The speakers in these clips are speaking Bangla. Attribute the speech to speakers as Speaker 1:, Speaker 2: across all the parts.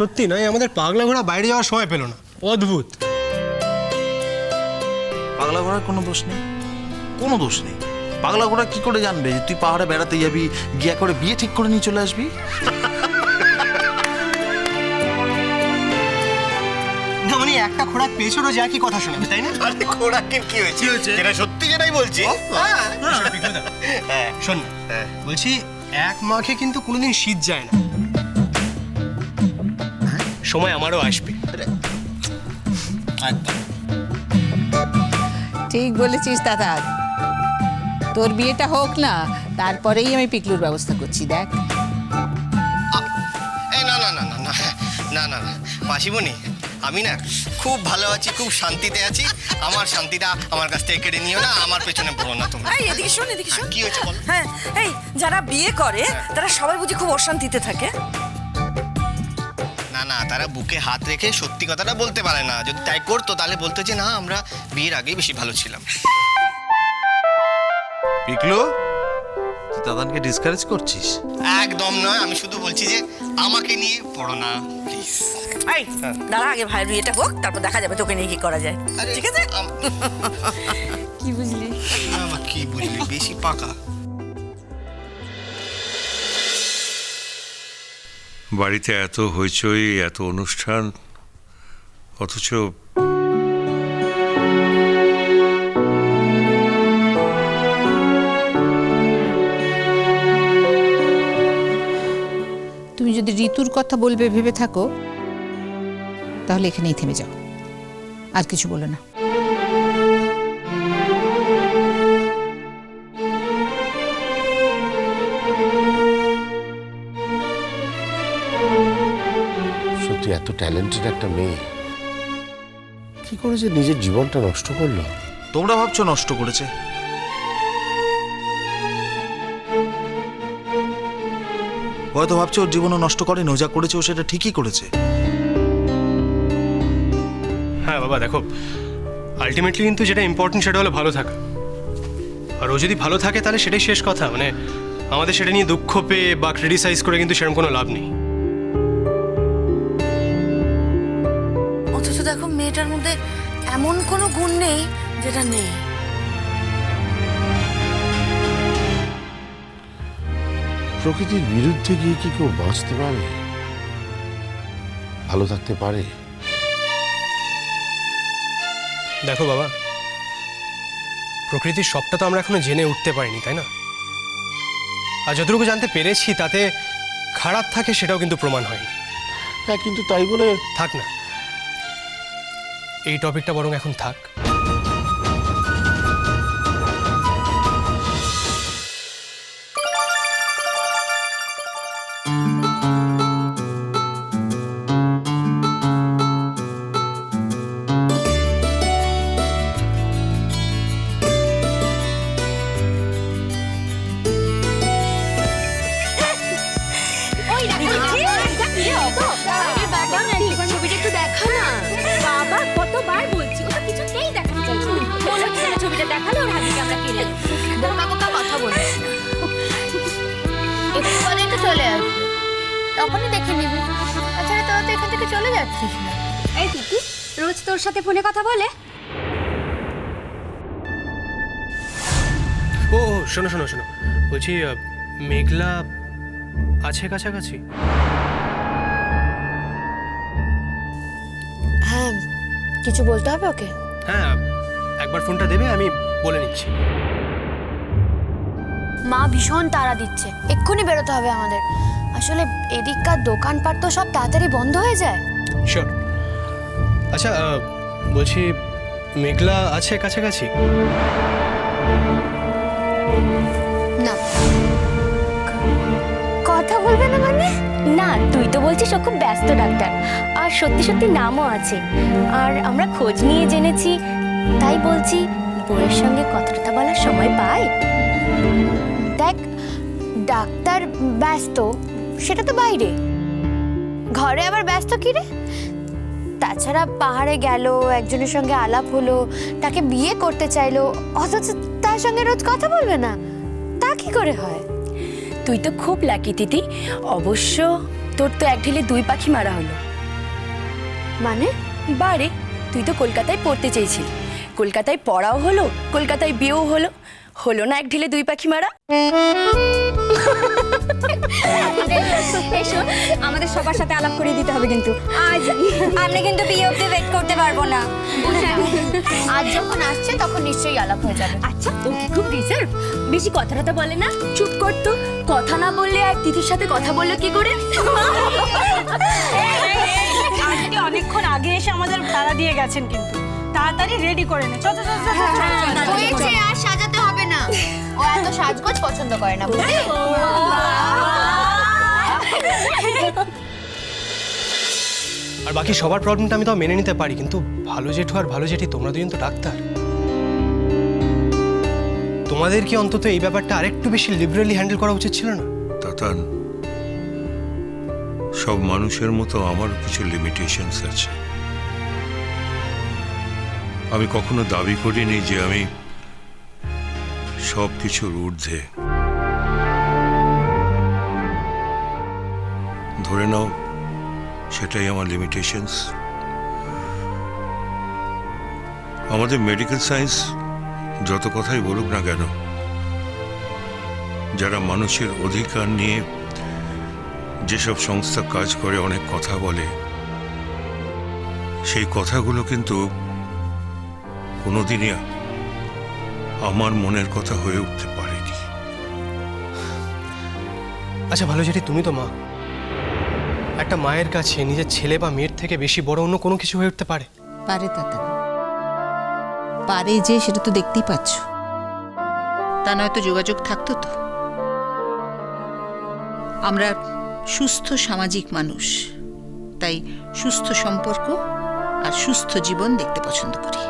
Speaker 1: সত্যি নয় আমাদের পাগলা ঘোড়া বাইরে যাওয়ার সময় পেল না। অদ্ভুত।
Speaker 2: পাগলা ঘোড়ার কোনো দোষ নেই? কোনো দোষ নেই। পাগলা ঘোড়া কি করে জানবে যে তুই পাহাড়ে বেড়াতে যাবি গিয়া করে বিয়ে ঠিক করে নিয়ে চলে আসবি?
Speaker 1: না মানে একটা খোরাক পেছনও যা কি কথা শোনাবে তাই না?
Speaker 3: আরে খোরাকের কি হয়েছে? যেটা সত্যি যেটাই বলছি। হ্যাঁ
Speaker 1: শোন বলছি এক মাখে কিন্তু কোনোদিন শীত যায় না। সময় আমারও আসবে।
Speaker 3: একদম
Speaker 4: ঠিক বলেছিস দাদা। তোর বিয়েটা হোক না তারপরেই আমি পিকলুর ব্যবস্থা করছি দেখ।
Speaker 3: এই না না না না না না না না। মাসিমণি আমি না খুব ভালো আছি খুব শান্তিতে আছি। আমার শান্তিটা আমার কাছ থেকে কেড়ে নিও না আমার পেছনে পড়ো না তুমি।
Speaker 5: এই এদিকে শোন এদিকে শোন।
Speaker 3: কি হয়েছে বলো?
Speaker 5: হ্যাঁ এই যারা বিয়ে করে তারা সবাই বুঝি খুব অশান্তিতে থাকে।
Speaker 3: না না তারা বুকে হাত রেখে সত্যি কথাটা বলতে পারে না। যদি তাই করতো তাহলে বলতো যে না আমরা বিয়ের আগেই বেশি ভালো ছিলাম।
Speaker 2: পিকলু তুই দাদানকে ডিসকারেজ করছিস?
Speaker 3: একদম নয় আমি শুধু বলছি যে আমাকে নিয়ে পড়ো না প্লিজ
Speaker 5: এই দাঁড়া আগে ভাইয়ের বিয়েটা হোক তারপর দেখা যাবে তোকে নিয়ে কি করা যায়। ঠিক আছে?
Speaker 4: কি বুঝলি?
Speaker 3: কি বুঝলি? বেশি পাকা।
Speaker 6: বাড়িতে এত হইচই, এত অনুষ্ঠান, অথচ
Speaker 4: তুমি যদি ঋতুর কথা বলবে, ভেবে থাকো, তাহলে এখানেই থেমে যাও। আর কিছু বলো না।
Speaker 7: ট্যালেন্টেড একটা মেয়ে। কি করে যে নিজের জীবনটা নষ্ট করল?
Speaker 2: তোমরা ভাবছ নষ্ট করেছে। হয়তো ভাবছ ওর জীবনও নষ্ট করেনি ও যা করেছে ও সেটা ঠিকই করেছে।
Speaker 1: হ্যাঁ বাবা দেখো আলটিমেটলি কিন্তু যেটা ইম্পর্টেন্ট সেটা হলো ভালো থাকা। আর ও যদি ভালো থাকে তাহলে সেটাই শেষ কথা মানে আমাদের সেটা নিয়ে দুঃখ পেয়ে বা ক্রিটিসাইজ করে কিন্তু সেরকম কোনো লাভ নেই।
Speaker 5: দেখো মেয়েটার মধ্যে এমন কোনো গুণ নেই যেটা নেই।
Speaker 7: প্রকৃতির বিরুদ্ধে গিয়ে কি কেউ বাঁচতে পারে? ভালো থাকতে পারে?
Speaker 1: দেখো বাবা প্রকৃতির সবটা তো আমরা এখনও জেনে উঠতে পারিনি তাই না? আর যতটুকু জানতে পেরেছি তাতে খারাপ থাকে সেটাও কিন্তু প্রমাণ হয়নি।
Speaker 7: হ্যাঁ কিন্তু তাই বলে
Speaker 1: থাক না। এই টপিকটা বরং এখন থাক।
Speaker 8: না। এই তিতি, রোজ তোর সাথে ফোনে কথা বলে?
Speaker 1: ও ও, শোনো শোনো শোনো। বলছি আহ, মেঘলা আছে কাছাকাছি?
Speaker 8: হ্যাঁ কিছু বলতে হবে ওকে?
Speaker 1: হ্যাঁ একবার ফোনটা দেবে আমি বলে নিচ্ছি।
Speaker 8: মা ভীষণ তাড়া দিচ্ছে। এক্ষুনি বেরোতে হবে আমাদের। আসলে এদিককার দোকানপাট তো সব তাড়াতাড়ি বন্ধ হয়ে যায়।
Speaker 1: শিওর আচ্ছা বলছি মেঘলা আছে কাছাকাছি?
Speaker 8: না। কথা বলবে না মানে?
Speaker 9: না তুই তো বলছিস ও খুব ব্যস্ত ডাক্তার। আর সত্যি সত্যি নামও আছে। আর আমরা খোঁজ নিয়ে জেনেছি তাই বলছি বউয়ের সঙ্গে কথাটা বলার সময় পাই।
Speaker 8: দেখ ডাক্তার ব্যস্ত। সেটা তো বাইরে। ঘরে আবার ব্যস্ত কি রে তাছাড়া পাহাড়ে গেল একজনের সঙ্গে আলাপ হলো তাকে বিয়ে করতে চাইলো অথচ তার সঙ্গে রোজ কথা বলবে না। তা কি করে হয়?
Speaker 9: তুই তো খুব লাকি তিতি। অবশ্য তোর তো এক ঢিলে দুই পাখি মারা হলো।
Speaker 8: মানে?
Speaker 9: বারে তুই তো কলকাতায় পড়তে চেয়েছিলি। কলকাতায় পড়াও হলো কলকাতায় বিয়েও হলো। হলো না এক ঢিলে দুই পাখি মারা?
Speaker 8: এসো আমাদের সবার সাথে আলাপ করে দিতে হবে কিন্তু আজ আমরা কিন্তু বিয়ে অবধি ওয়েট করতে পারব না আজ যখন আসছে তখন নিশ্চয়ই আলাপ হয়ে যাবে
Speaker 9: আচ্ছা ও কি খুব রিজার্ভ বেশি কথা টথা বলে না চুপ করতো কথা না বললে আর তিথির সাথে কথা বলল কি করে
Speaker 10: আজকে অনেকক্ষণ আগে এসে আমাদের তাড়া দিয়ে গেছেন কিন্তু তাড়াতাড়ি রেডি করে নে চল, চল, চল।
Speaker 8: হয়েছে আর সাজাতে হবে না ও এত সাজগোজ পছন্দ করে না বুঝলি
Speaker 1: আর বাকি সবার প্রবলেমটা আমি তো মেনে নিতে পারি, কিন্তু ভালো জেঠু আর ভালো জেঠি, তোমরা দুজন তো ডাক্তার। তোমাদের কি অন্তত এই ব্যাপারটা আরেকটু বেশি লিবারেলি হ্যান্ডেল করা উচিত ছিল না?
Speaker 6: তাতান, সব মানুষের মতো আমার কিছু লিমিটেশনস আছে। আমি কখনো দাবি করিনি যে আমি সব কিছুর ঊর্ধ্বে। ধরে নাও, সেটাই আমার লিমিটেশনস আমাদের মেডিকেল সায়েন্স যত কথাই বলুক না কেন, যারা মানুষের অধিকার নিয়ে যেসব সংস্থা কাজ করে, অনেক কথা বলে, সেই কথাগুলো কিন্তু কোনোদিনই আমার মনের কথা হয়ে উঠতে পারেনি।
Speaker 1: আচ্ছা ভালো, জেঠি, তুমি তো মা। একটা মায়ের কাছে নিজের ছেলে বা মেয়ের থেকে বেশি বড় অন্য কোনো কিছু হয়ে উঠতে পারে?
Speaker 4: পারে তাতা পারে যে সেটা তো দেখতেই পাচ্ছ। তা নয়তো যোগাযোগ থাকতো তো। আমরা সুস্থ সামাজিক মানুষ। তাই সুস্থ সম্পর্ক আর সুস্থ জীবন দেখতে পছন্দ করি।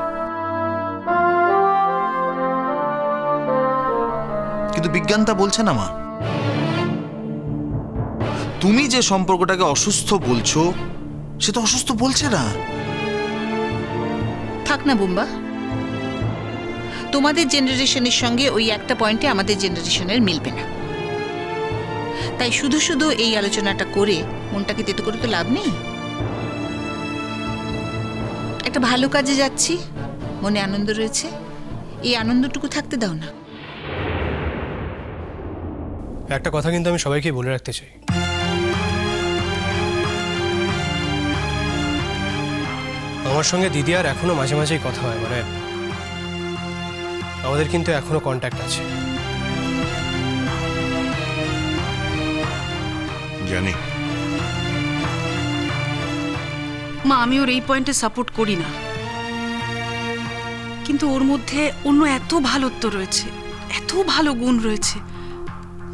Speaker 2: কিন্তু বিজ্ঞান তা বলছে না মা। তুমি যে সম্পর্কটাকে অসুস্থ বলছো সে তো অসুস্থ বলছে না।
Speaker 4: থাক না বুম্বা। তোমাদের জেনারেশনের সঙ্গে ওই একটা পয়েন্টে আমাদের জেনারেশনের মিলবে না। তাই শুধু শুধু এই আলোচনাটা করে মনটাকে তেতো করে তো লাভ নেই। একটা ভালো কাজে যাচ্ছি মনে আনন্দ রয়েছে। এই আনন্দটুকু থাকতে দাও না।
Speaker 1: একটা কথা কিন্তু আমি সবাইকে বলে রাখতে চাই। আমার সঙ্গে দিদি আর এখনও মাঝে মাঝেই কথা হয় মানে আমাদের কিন্তু এখনও কন্ট্যাক্ট আছে।
Speaker 6: জানি।
Speaker 10: মা আমি ওর এই পয়েন্টে সাপোর্ট করি না। কিন্তু ওর মধ্যে অন্য এত ভালোত্ব রয়েছে এত ভালো গুণ রয়েছে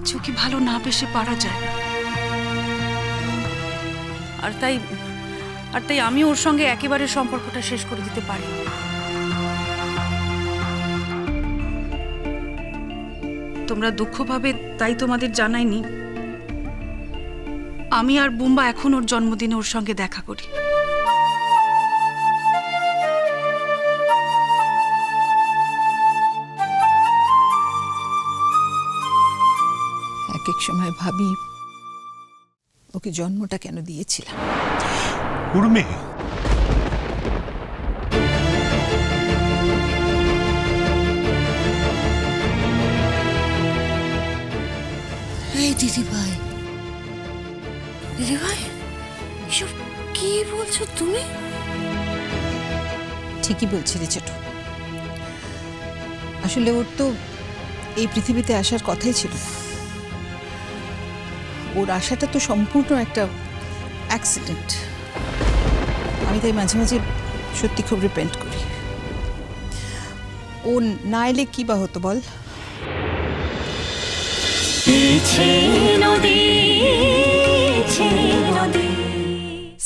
Speaker 10: যে ওকে ভালো না বেশে পারা যায় না। আর তাই আর তাই আমি ওর সঙ্গে একেবারে সম্পর্কটা শেষ করে দিতে পারি তোমরা দুঃখ পাবে তাই তোমাদের জানাইনি। আমি আর বুম্বা এখন ওর জন্মদিনে ওর সঙ্গে দেখা করি।
Speaker 4: এক এক সময় ভাবি, ওকে জন্মটা কেন দিয়েছিলাম?
Speaker 6: উর্মি।
Speaker 5: এই দিদি ভাই দিদি ভাই এসব কি বলছো তুমি?
Speaker 4: ঠিকই বলছি রে ছোট আসলে ওর তো এই পৃথিবীতে আসার কথাই ছিল। ওর আসাটা তো সম্পূর্ণ একটা অ্যাক্সিডেন্ট আমি তাই মাঝে মাঝে সত্যি খুব রিপেন্ট করি। ও না এলে কী বা হতো বল?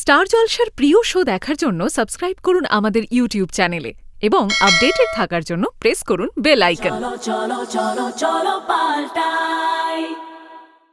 Speaker 11: স্টার জলসার প্রিয় শো দেখার জন্য সাবস্ক্রাইব করুন আমাদের ইউটিউব চ্যানেলে এবং আপডেটেড থাকার জন্য প্রেস করুন বেল আইকন।